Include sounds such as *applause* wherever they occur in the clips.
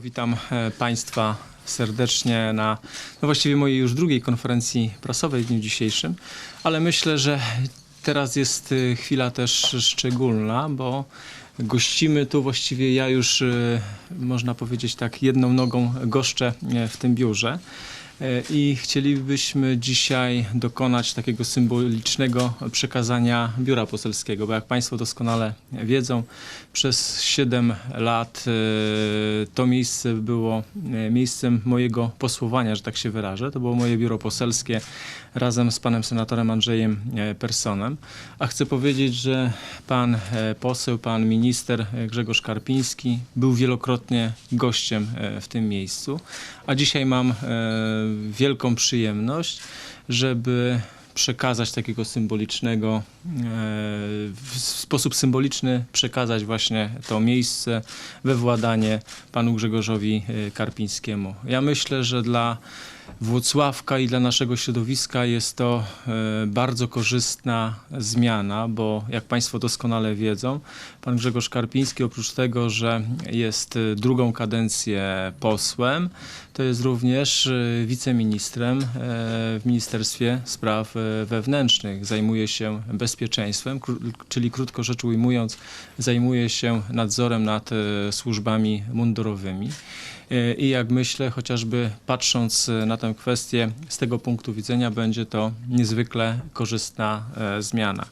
Witam e, Państwa serdecznie na no właściwie mojej już drugiej konferencji prasowej w dniu dzisiejszym, ale myślę, że teraz jest e, chwila też szczególna, bo gościmy tu właściwie ja już e, można powiedzieć tak jedną nogą goszczę w tym biurze. E, I chcielibyśmy dzisiaj dokonać takiego symbolicznego przekazania biura poselskiego, bo jak Państwo doskonale wiedzą, przez 7 lat e, to miejsce było e, miejscem mojego posłowania, że tak się wyrażę. To było moje biuro poselskie razem z panem senatorem Andrzejem Personem. A chcę powiedzieć, że pan poseł, pan minister Grzegorz Karpiński był wielokrotnie gościem w tym miejscu. A dzisiaj mam wielką przyjemność, żeby przekazać takiego symbolicznego, e, w sposób symboliczny przekazać właśnie to miejsce we władanie panu Grzegorzowi e, Karpińskiemu. Ja myślę, że dla Włocławka i dla naszego środowiska jest to e, bardzo korzystna zmiana, bo jak Państwo doskonale wiedzą, pan Grzegorz Karpiński oprócz tego, że jest e, drugą kadencję posłem, to jest również e, wiceministrem w Ministerstwie Spraw Wewnętrznych. Zajmuje się bezpieczeństwem, czyli krótko rzecz ujmując, zajmuje się nadzorem nad służbami mundurowymi. E, I jak myślę, chociażby patrząc e, na tę kwestię z tego punktu widzenia, będzie to niezwykle korzystna e, zmiana.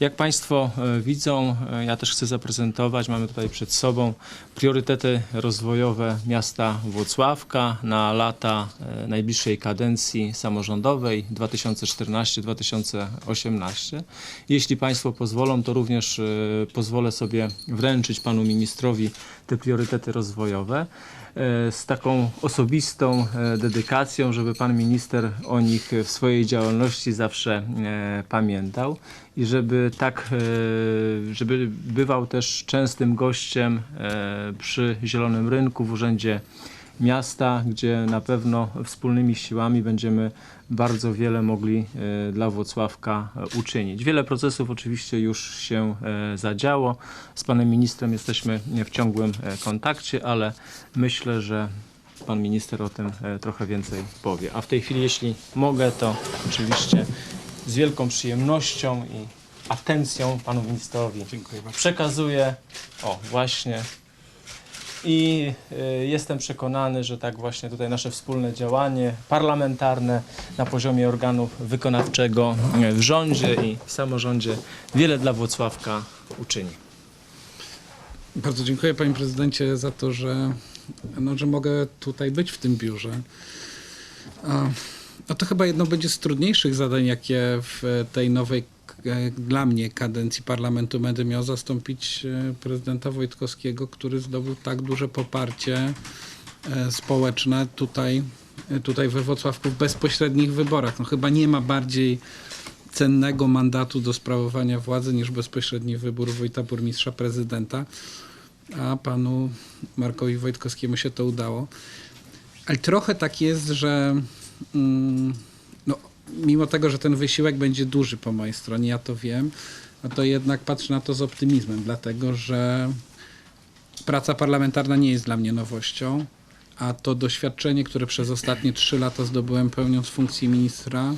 Jak Państwo widzą, ja też chcę zaprezentować, mamy tutaj przed sobą priorytety rozwojowe miasta Włocławka na lata najbliższej kadencji samorządowej 2014-2018. Jeśli Państwo pozwolą, to również pozwolę sobie wręczyć Panu Ministrowi te priorytety rozwojowe z taką osobistą e, dedykacją, żeby pan minister o nich w swojej działalności zawsze e, pamiętał i żeby tak, e, żeby bywał też częstym gościem e, przy Zielonym Rynku w Urzędzie Miasta, gdzie na pewno wspólnymi siłami będziemy bardzo wiele mogli e, dla Włocławka e, uczynić. Wiele procesów oczywiście już się e, zadziało. Z panem ministrem jesteśmy w ciągłym kontakcie, ale myślę, że pan minister o tym trochę więcej powie. A w tej chwili, jeśli mogę, to oczywiście z wielką przyjemnością i atencją panu ministrowi przekazuję. O, właśnie. I y, jestem przekonany, że tak właśnie tutaj nasze wspólne działanie parlamentarne na poziomie organów wykonawczego y, w rządzie i w samorządzie wiele dla Włocławka uczyni. Bardzo dziękuję panie prezydencie za to, że, no, że mogę tutaj być w tym biurze. No to chyba jedno będzie z trudniejszych zadań, jakie w tej nowej e, dla mnie kadencji parlamentu będę miał zastąpić e, prezydenta Wojtkowskiego, który zdobył tak duże poparcie e, społeczne tutaj, e, tutaj we Wrocławku w bezpośrednich wyborach. No chyba nie ma bardziej cennego mandatu do sprawowania władzy niż bezpośredni wybór wójta, burmistrza, prezydenta. A panu Markowi Wojtkowskiemu się to udało. Ale trochę tak jest, że mm, mimo tego, że ten wysiłek będzie duży po mojej stronie, ja to wiem, no to jednak patrzę na to z optymizmem, dlatego że praca parlamentarna nie jest dla mnie nowością, a to doświadczenie, które przez ostatnie trzy lata zdobyłem pełniąc funkcję ministra,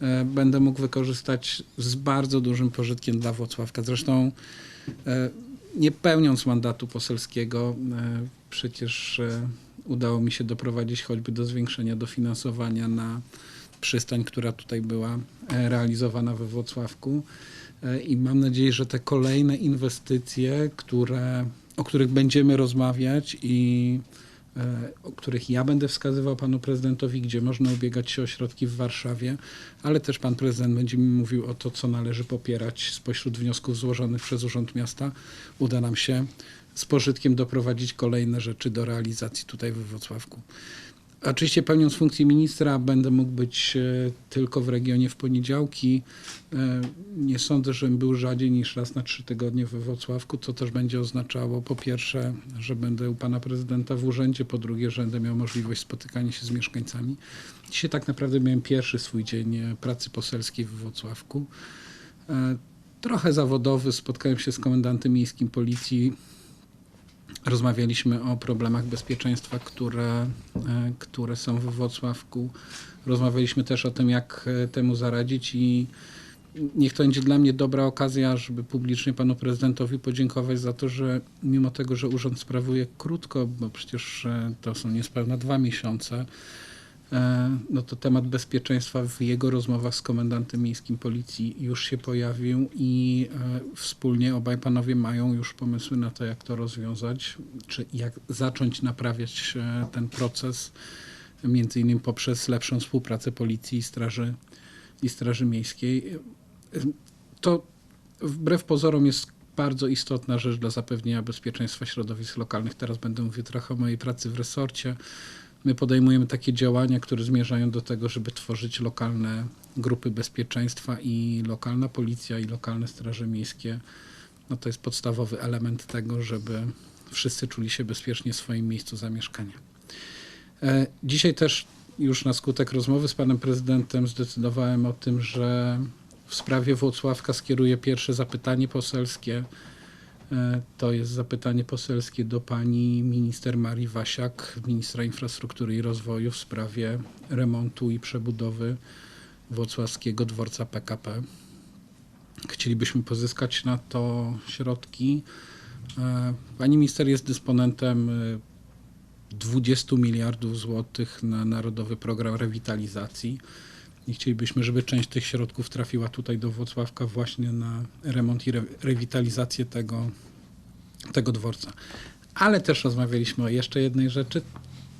e, będę mógł wykorzystać z bardzo dużym pożytkiem dla Włocławka. Zresztą e, nie pełniąc mandatu poselskiego, e, przecież udało mi się doprowadzić choćby do zwiększenia dofinansowania na przystań, która tutaj była e, realizowana we Włocławku. E, I mam nadzieję, że te kolejne inwestycje, które, o których będziemy rozmawiać i e, o których ja będę wskazywał panu prezydentowi, gdzie można ubiegać się o środki w Warszawie, ale też pan prezydent będzie mi mówił o to, co należy popierać spośród wniosków złożonych przez Urząd Miasta. Uda nam się z pożytkiem doprowadzić kolejne rzeczy do realizacji tutaj we Wrocławku. Oczywiście pełniąc funkcję ministra będę mógł być e, tylko w regionie w poniedziałki. E, Nie sądzę, żebym był rzadziej niż raz na trzy tygodnie we Wrocławku, co też będzie oznaczało po pierwsze, że będę u pana prezydenta w urzędzie, po drugie, że będę miał możliwość spotykania się z mieszkańcami. Dzisiaj tak naprawdę miałem pierwszy swój dzień e, pracy poselskiej w Wrocławku. Trochę zawodowy, spotkałem się z komendantem miejskim policji Rozmawialiśmy o problemach bezpieczeństwa, które, e, które są w Wrocławku. Rozmawialiśmy też o tym, jak e, temu zaradzić i niech to będzie dla mnie dobra okazja, żeby publicznie panu prezydentowi podziękować za to, że mimo tego, że urząd sprawuje krótko, bo przecież e, to są niespełna dwa miesiące, no to temat bezpieczeństwa w jego rozmowach z komendantem miejskim policji już się pojawił i e, wspólnie obaj panowie mają już pomysły na to, jak to rozwiązać, czy jak zacząć naprawiać e, ten proces, między innymi poprzez lepszą współpracę policji i straży, i straży miejskiej. To wbrew pozorom jest bardzo istotna rzecz dla zapewnienia bezpieczeństwa środowisk lokalnych. Teraz będę mówił trochę o mojej pracy w resorcie. My podejmujemy takie działania, które zmierzają do tego, żeby tworzyć lokalne grupy bezpieczeństwa i lokalna policja i lokalne straże miejskie. No to jest podstawowy element tego, żeby wszyscy czuli się bezpiecznie w swoim miejscu zamieszkania. E, Dzisiaj też już na skutek rozmowy z panem prezydentem zdecydowałem o tym, że w sprawie Włocławka skieruję pierwsze zapytanie poselskie. E, To jest zapytanie poselskie do pani minister Marii Wasiak, ministra infrastruktury i rozwoju w sprawie remontu i przebudowy włocławskiego dworca PKP. Chcielibyśmy pozyskać na to środki. E, Pani minister jest dysponentem e, 20 miliardów złotych na Narodowy Program Rewitalizacji. I chcielibyśmy, żeby część tych środków trafiła tutaj do Włocławka właśnie na remont i re- rewitalizację tego, tego dworca. Ale też rozmawialiśmy o jeszcze jednej rzeczy,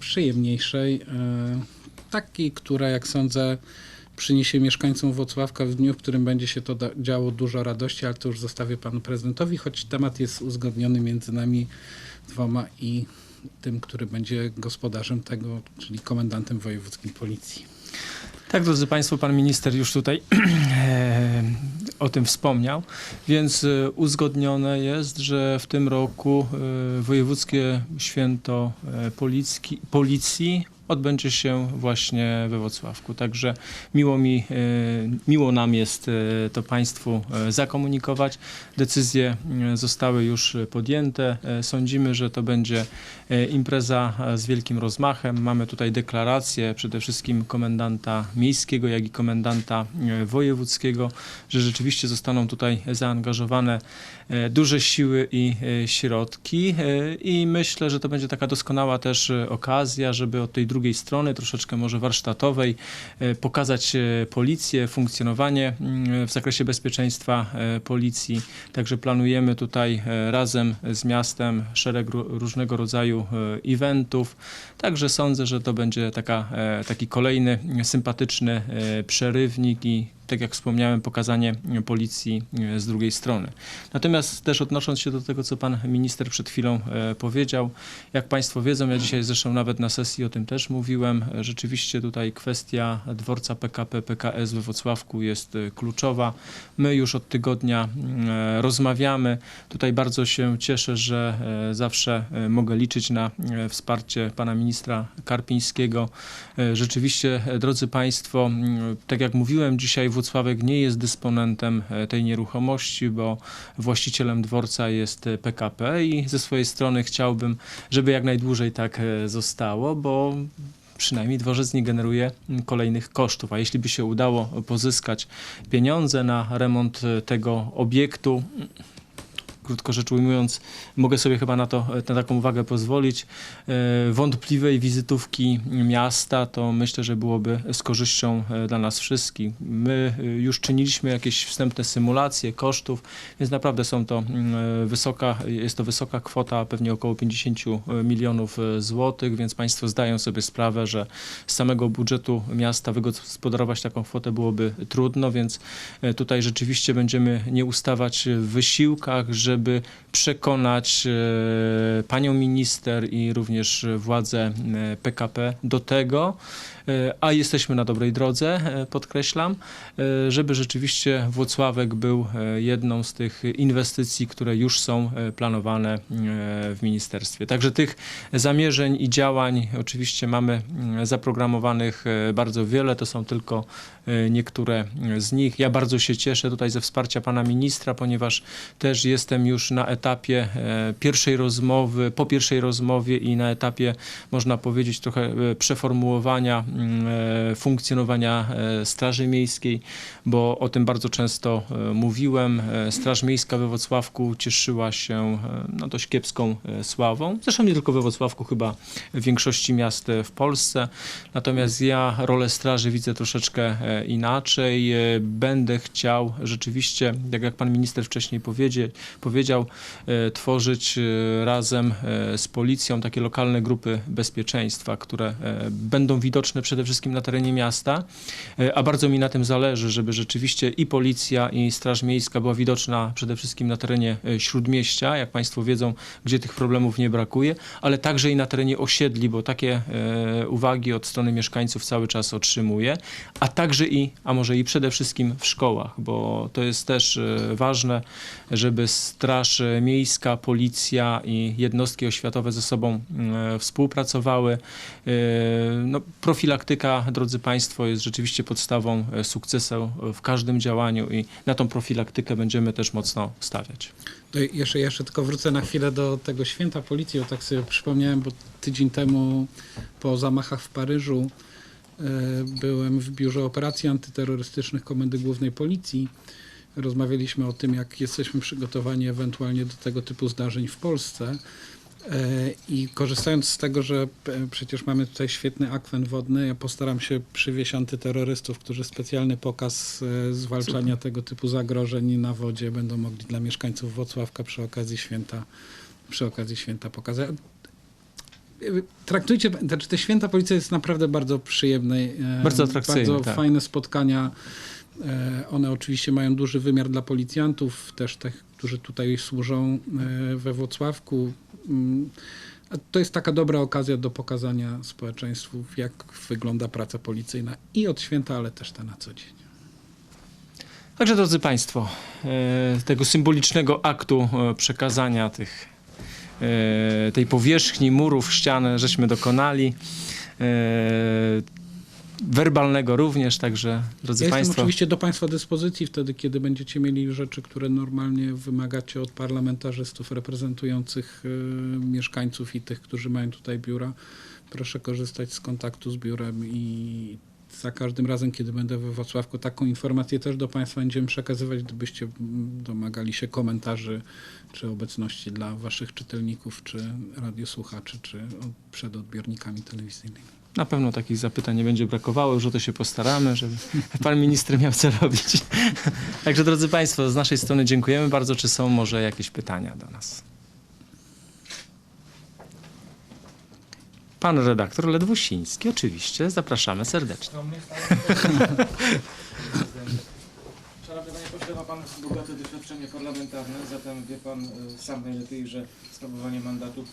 przyjemniejszej, e, takiej, która jak sądzę przyniesie mieszkańcom Włocławka w dniu, w którym będzie się to działo dużo radości, ale to już zostawię panu prezydentowi, choć temat jest uzgodniony między nami dwoma i tym, który będzie gospodarzem tego, czyli komendantem wojewódzkim policji. Tak, drodzy Państwo, pan minister już tutaj *clears throat* e, o tym wspomniał, więc e, uzgodnione jest, że w tym roku e, wojewódzkie święto policji odbędzie się właśnie we Wrocławku. Także miło, mi, e, miło nam jest e, to Państwu e, zakomunikować. Decyzje zostały już podjęte. Sądzimy, że to będzie impreza z wielkim rozmachem. Mamy tutaj deklarację przede wszystkim komendanta miejskiego, jak i komendanta wojewódzkiego, że rzeczywiście zostaną tutaj zaangażowane duże siły i środki i myślę, że to będzie taka doskonała też okazja, żeby od tej drugiej strony, troszeczkę może warsztatowej, e, pokazać e, policję, funkcjonowanie mm, w zakresie bezpieczeństwa e, policji. Także planujemy tutaj razem z miastem szereg ró- różnego rodzaju eventów. Także sądzę, że to będzie taka, taki kolejny sympatyczny przerywnik i tak jak wspomniałem, pokazanie policji e, z drugiej strony. Natomiast też odnosząc się do tego, co pan minister przed chwilą e, powiedział, jak państwo wiedzą, ja dzisiaj zresztą nawet na sesji o tym też mówiłem, e, rzeczywiście tutaj kwestia dworca PKP, PKS we Wrocławku jest kluczowa. My już od tygodnia mm, rozmawiamy. Tutaj bardzo się cieszę, że zawsze mogę liczyć na wsparcie pana ministra Karpińskiego. Rzeczywiście, drodzy Państwo, mm, tak jak mówiłem, dzisiaj Włocławek nie jest dysponentem e, tej nieruchomości, bo właścicielem dworca jest e, PKP i ze swojej strony chciałbym, żeby jak najdłużej tak e, zostało, bo przynajmniej dworzec nie generuje kolejnych kosztów. A jeśli by się udało pozyskać pieniądze na remont e, tego obiektu, krótko rzecz ujmując, mogę sobie chyba na to, na taką uwagę pozwolić, e, wątpliwej wizytówki miasta, to myślę, że byłoby z korzyścią e, dla nas wszystkich. My e, już czyniliśmy jakieś wstępne symulacje kosztów, więc naprawdę są to mm, wysoka, jest to wysoka kwota, pewnie około 50 milionów złotych, więc Państwo zdają sobie sprawę, że z samego budżetu miasta wygospodarować taką kwotę byłoby trudno, więc tutaj rzeczywiście będziemy nie ustawać w wysiłkach, żeby przekonać e, panią minister i również władze e, PKP do tego, e, a jesteśmy na dobrej drodze, e, podkreślam, e, żeby rzeczywiście Włocławek był e, jedną z tych inwestycji, które już są e, planowane e, w ministerstwie. Także tych zamierzeń i działań oczywiście mamy mm, zaprogramowanych e, bardzo wiele, to są tylko e, niektóre z nich. Ja bardzo się cieszę tutaj ze wsparcia pana ministra, ponieważ też jestem już na etapie e, pierwszej rozmowy, po pierwszej rozmowie i na etapie, można powiedzieć, trochę e, przeformułowania e, funkcjonowania e, Straży Miejskiej, bo o tym bardzo często e, mówiłem. E, Straż Miejska we Wrocławku cieszyła się e, no, dość kiepską e, sławą. Zresztą nie tylko we Wrocławku, chyba w większości miast e, w Polsce. Natomiast ja rolę straży widzę troszeczkę e, inaczej. E, Będę chciał rzeczywiście, tak jak pan minister wcześniej powiedział, e, tworzyć e, razem e, z policją takie lokalne grupy bezpieczeństwa, które e, będą widoczne przede wszystkim na terenie miasta, E, a bardzo mi na tym zależy, żeby rzeczywiście i policja, i Straż Miejska była widoczna przede wszystkim na terenie e, Śródmieścia, jak Państwo wiedzą, gdzie tych problemów nie brakuje, ale także i na terenie osiedli, bo takie e, uwagi od strony mieszkańców cały czas otrzymuję, a także i, a może i przede wszystkim w szkołach, bo to jest też ważne, żeby Straż Miejska, Policja i jednostki oświatowe ze sobą e, współpracowały. No, profilaktyka, drodzy Państwo, jest rzeczywiście podstawą e, sukcesu w każdym działaniu i na tą profilaktykę będziemy też mocno stawiać. To jeszcze, jeszcze tylko wrócę na chwilę do tego święta policji, bo tak sobie przypomniałem, bo tydzień temu po zamachach w Paryżu e, byłem w biurze operacji antyterrorystycznych Komendy Głównej Policji. Rozmawialiśmy o tym, jak jesteśmy przygotowani ewentualnie do tego typu zdarzeń w Polsce. E, I korzystając z tego, że e, przecież mamy tutaj świetny akwen wodny, ja postaram się przywieźć antyterrorystów, którzy specjalny pokaz e, zwalczania tego typu zagrożeń na wodzie będą mogli dla mieszkańców Włocławka przy okazji święta, przy okazji święta pokazać. Traktujcie, znaczy te święta policja jest naprawdę bardzo przyjemne. Bardzo atrakcyjne, Bardzo tak. fajne spotkania. One oczywiście mają duży wymiar dla policjantów, też tych, którzy tutaj służą e, we Włocławku. Mm, To jest taka dobra okazja do pokazania społeczeństwu, jak wygląda praca policyjna i od święta, ale też ta na co dzień. Także drodzy Państwo, e, tego symbolicznego aktu e, przekazania tych, tej powierzchni murów, ścian żeśmy dokonali. Werbalnego również, także drodzy Ja jestem Państwo. oczywiście do Państwa dyspozycji wtedy, kiedy będziecie mieli rzeczy, które normalnie wymagacie od parlamentarzystów reprezentujących y, mieszkańców i tych, którzy mają tutaj biura. Proszę korzystać z kontaktu z biurem i za każdym razem, kiedy będę we Wrocławku, taką informację też do Państwa będziemy przekazywać, gdybyście domagali się komentarzy czy obecności dla Waszych czytelników, czy radiosłuchaczy, czy przed odbiornikami telewizyjnymi. Na pewno takich zapytań nie będzie brakowało, już o to się postaramy, żeby pan minister miał co robić. *laughs* Także drodzy Państwo, z naszej strony dziękujemy bardzo. Czy są może jakieś pytania do nas? Pan redaktor Ledwosiński, oczywiście, zapraszamy serdecznie. Szanowny Panie Pośle, ma Pan bogate doświadczenie parlamentarne, zatem wie Pan y, sam najlepiej, że sprawowanie mandatu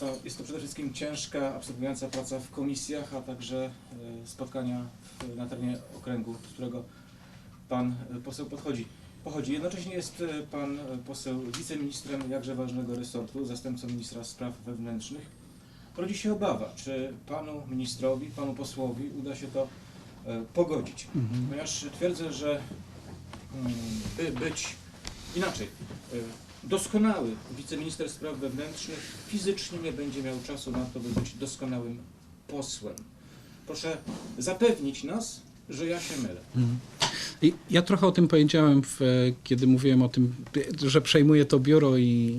to jest to przede wszystkim ciężka, absorbująca praca w komisjach, a także y, spotkania na terenie okręgu, z którego Pan y, poseł podchodzi. Pochodzi. Jednocześnie jest y, Pan poseł wiceministrem jakże ważnego resortu, zastępcą ministra spraw wewnętrznych. Rodzi się obawa, czy Panu ministrowi, Panu posłowi uda się to pogodzić. Ponieważ twierdzę, że mm, by być inaczej, doskonały wiceminister spraw wewnętrznych fizycznie nie będzie miał czasu na to, by być doskonałym posłem. Proszę zapewnić nas, że ja się mylę. I Ja trochę o tym powiedziałem, w, kiedy mówiłem o tym, że przejmuję to biuro i,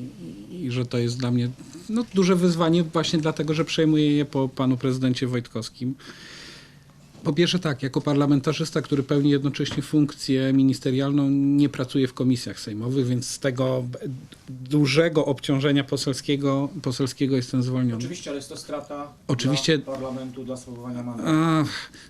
i że to jest dla mnie no, duże wyzwanie, właśnie dlatego, że przejmuję je po panu prezydencie Wojtkowskim. Po pierwsze tak, jako parlamentarzysta, który pełni jednocześnie funkcję ministerialną, nie pracuję w komisjach sejmowych, więc z tego dużego obciążenia poselskiego, poselskiego jestem zwolniony. Oczywiście, ale jest to strata Oczywiście- dla parlamentu, dla sprawowania mandatu.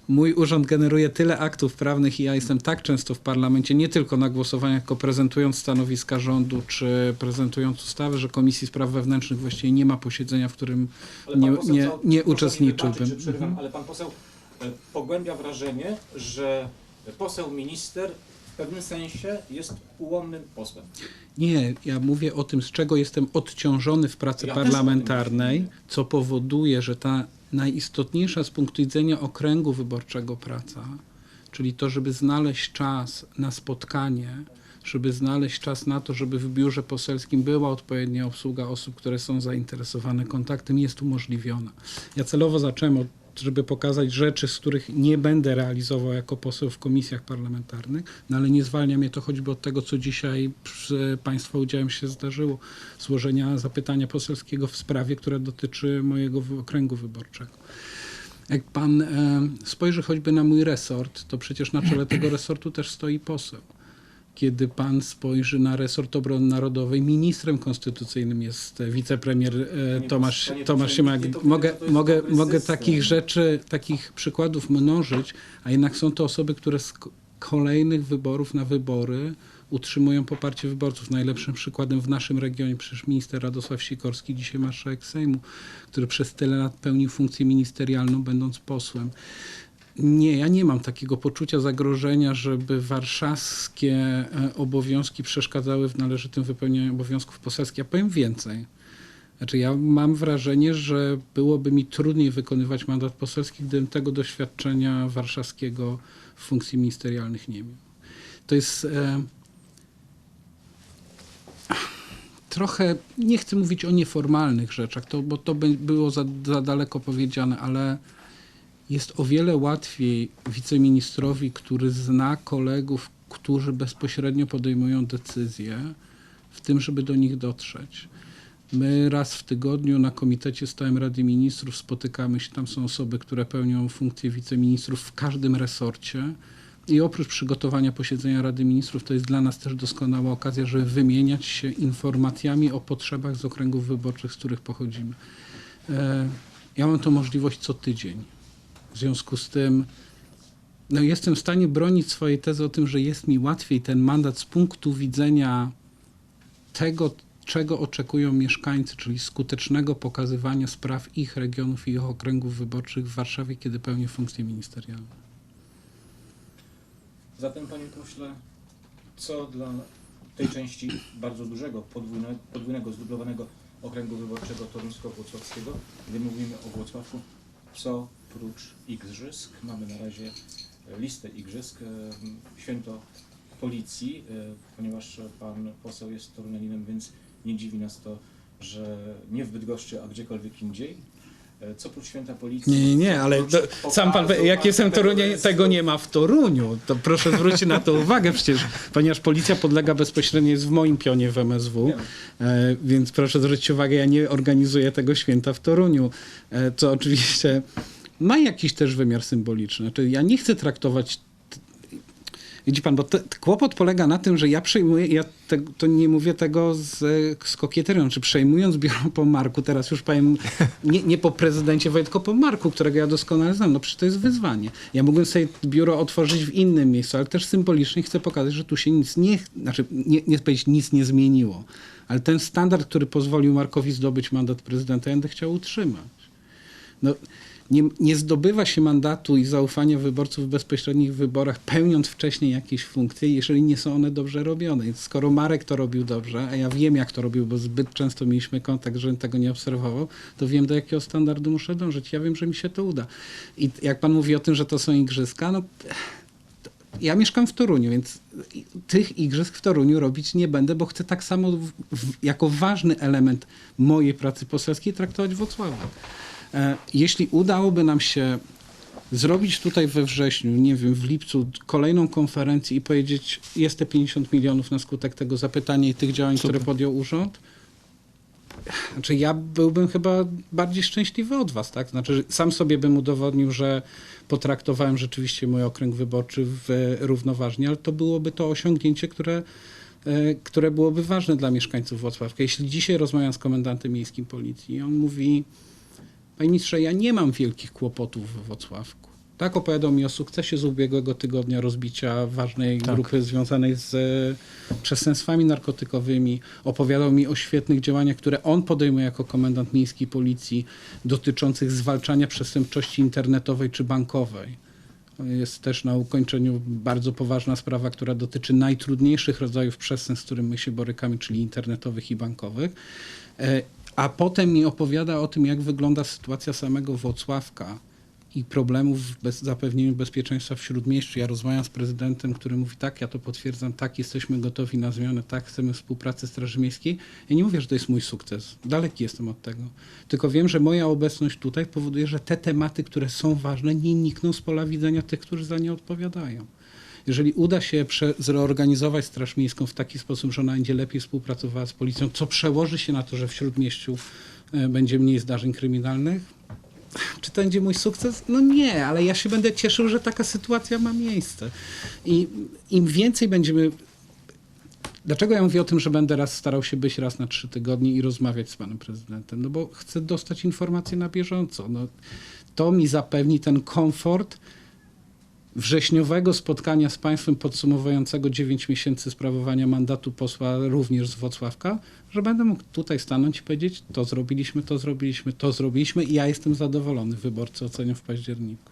Mój urząd generuje tyle aktów prawnych i ja jestem tak często w parlamencie, nie tylko na głosowaniach, tylko prezentując stanowiska rządu czy prezentując ustawy, że Komisji Spraw Wewnętrznych właściwie nie ma posiedzenia, w którym nie, nie, nie uczestniczyłbym. wybaczyć, Mhm. Ale pan poseł pogłębia wrażenie, że poseł minister w pewnym sensie jest ułomnym posłem. Nie, ja mówię o tym, z czego jestem odciążony w pracy Ja parlamentarnej, co powoduje, że ta najistotniejsza z punktu widzenia okręgu wyborczego praca, czyli to, żeby znaleźć czas na spotkanie, żeby znaleźć czas na to, żeby w biurze poselskim była odpowiednia obsługa osób, które są zainteresowane kontaktem, jest umożliwiona. Ja celowo zacząłem od żeby pokazać rzeczy, z których nie będę realizował jako poseł w komisjach parlamentarnych, no ale nie zwalnia mnie to choćby od tego, co dzisiaj Państwa udziałem się zdarzyło, złożenia zapytania poselskiego w sprawie, która dotyczy mojego okręgu wyborczego. Jak pan e, spojrzy choćby na mój resort, to przecież na czele tego resortu też stoi poseł. Kiedy pan spojrzy na resort obrony narodowej, ministrem konstytucyjnym jest e, wicepremier e, Panie Tomasz, panie Tomasz Mogę, mogę, mogę takich rzeczy, takich przykładów mnożyć, a jednak są to osoby, które z kolejnych wyborów na wybory utrzymują poparcie wyborców. Najlepszym przykładem w naszym regionie przecież minister Radosław Sikorski, dzisiaj marszałek Sejmu, który przez tyle lat pełnił funkcję ministerialną, będąc posłem. Nie, ja nie mam takiego poczucia zagrożenia, żeby warszawskie e, obowiązki przeszkadzały w należytym wypełnianiu obowiązków poselskich. Ja powiem więcej. Znaczy, ja mam wrażenie, że byłoby mi trudniej wykonywać mandat poselski, gdybym tego doświadczenia warszawskiego w funkcji ministerialnych nie miał. To jest e, trochę, nie chcę mówić o nieformalnych rzeczach, to, bo to by było za, za daleko powiedziane, ale jest o wiele łatwiej wiceministrowi, który zna kolegów, którzy bezpośrednio podejmują decyzje, w tym, żeby do nich dotrzeć. My raz w tygodniu na Komitecie Stałym Rady Ministrów spotykamy się, tam są osoby, które pełnią funkcję wiceministrów w każdym resorcie. I oprócz przygotowania posiedzenia Rady Ministrów, to jest dla nas też doskonała okazja, żeby wymieniać się informacjami o potrzebach z okręgów wyborczych, z których pochodzimy. E, Ja mam tą możliwość co tydzień. W związku z tym no jestem w stanie bronić swojej tezy o tym, że jest mi łatwiej ten mandat z punktu widzenia tego, czego oczekują mieszkańcy, czyli skutecznego pokazywania spraw ich regionów i ich okręgów wyborczych w Warszawie, kiedy pełnię funkcję ministerialną. Zatem, panie pośle, co dla tej części bardzo dużego, podwójne, podwójnego, zdublowanego okręgu wyborczego toruńsko-włocławskiego, gdy mówimy o Włocławku, co prócz igrzysk, mamy na razie listę igrzysk, e, święto policji, e, ponieważ pan poseł jest torunianinem, więc nie dziwi nas to, że nie w Bydgoszczy, a gdziekolwiek indziej. E, Co prócz święta policji? Nie, nie, nie, ale to, sam pan, jak jestem antyterrorystów? tego nie ma w Toruniu. To proszę zwrócić na to uwagę przecież, ponieważ policja podlega bezpośrednio, jest w moim pionie w MSW, e, więc proszę zwrócić uwagę, ja nie organizuję tego święta w Toruniu, e, co oczywiście ma jakiś też wymiar symboliczny. Znaczy, ja nie chcę traktować Widzi pan, bo te, kłopot polega na tym, że ja przejmuję, ja te, to nie mówię tego z, z kokieterią, czy przejmując biuro po Marku, teraz już powiem, nie, nie po prezydencie Wojtko, tylko po Marku, którego ja doskonale znam, no przecież to jest wyzwanie. Ja mógłbym sobie biuro otworzyć w innym miejscu, ale też symbolicznie chcę pokazać, że tu się nic nie, znaczy nie, nie powiedzieć nic nie zmieniło, ale ten standard, który pozwolił Markowi zdobyć mandat prezydenta, ja będę chciał utrzymać. No, nie, nie zdobywa się mandatu i zaufania wyborców w bezpośrednich wyborach, pełniąc wcześniej jakieś funkcje, jeżeli nie są one dobrze robione. Skoro Marek to robił dobrze, a ja wiem, jak to robił, bo zbyt często mieliśmy kontakt, żebym tego nie obserwował, to wiem, do jakiego standardu muszę dążyć. Ja wiem, że mi się to uda. I jak pan mówi o tym, że to są igrzyska, no ja mieszkam w Toruniu, więc tych igrzysk w Toruniu robić nie będę, bo chcę tak samo w, w, jako ważny element mojej pracy poselskiej traktować Wrocławia. E, Jeśli udałoby nam się zrobić tutaj we wrześniu, nie wiem, w lipcu kolejną konferencję i powiedzieć, jest te 50 milionów na skutek tego zapytania i tych działań, które podjął urząd, znaczy ja byłbym chyba bardziej szczęśliwy od was, tak? Znaczy sam sobie bym udowodnił, że potraktowałem rzeczywiście mój okręg wyborczy w, równoważnie, ale to byłoby to osiągnięcie, które, e, które byłoby ważne dla mieszkańców Wrocławka. Jeśli dzisiaj rozmawiam z komendantem miejskim policji, on mówi, panie ministrze, ja nie mam wielkich kłopotów we Wrocławku. Tak, opowiadał mi o sukcesie z ubiegłego tygodnia rozbicia ważnej Tak. grupy związanej z e, przestępstwami narkotykowymi. Opowiadał mi o świetnych działaniach, które on podejmuje jako komendant miejskiej policji dotyczących zwalczania przestępczości internetowej czy bankowej. Jest też na ukończeniu bardzo poważna sprawa, która dotyczy najtrudniejszych rodzajów przestępstw, z którymi my się borykamy, czyli internetowych i bankowych. A potem mi opowiada o tym, jak wygląda sytuacja samego Włocławka i problemów w bez, zapewnieniu bezpieczeństwa w Śródmieściu. Ja rozmawiam z prezydentem, który mówi tak, ja to potwierdzam, tak, jesteśmy gotowi na zmianę, tak, chcemy współpracy Straży Miejskiej. Ja nie mówię, że to jest mój sukces. Daleki jestem od tego. Tylko wiem, że moja obecność tutaj powoduje, że te tematy, które są ważne, nie nikną z pola widzenia tych, którzy za nie odpowiadają. Jeżeli uda się zreorganizować Straż Miejską w taki sposób, że ona będzie lepiej współpracowała z policją, co przełoży się na to, że w Śródmieściu e, będzie mniej zdarzeń kryminalnych, czy to będzie mój sukces? No nie, ale ja się będę cieszył, że taka sytuacja ma miejsce. I im więcej będziemy. Dlaczego ja mówię o tym, że będę raz starał się być raz na trzy tygodnie i rozmawiać z panem prezydentem? No bo chcę dostać informacje na bieżąco. No, to mi zapewni ten komfort wrześniowego spotkania z państwem podsumowującego 9 miesięcy sprawowania mandatu posła również z Włocławka, że będę mógł tutaj stanąć i powiedzieć, to zrobiliśmy, to zrobiliśmy, to zrobiliśmy i ja jestem zadowolony. Wyborcy ocenią w październiku.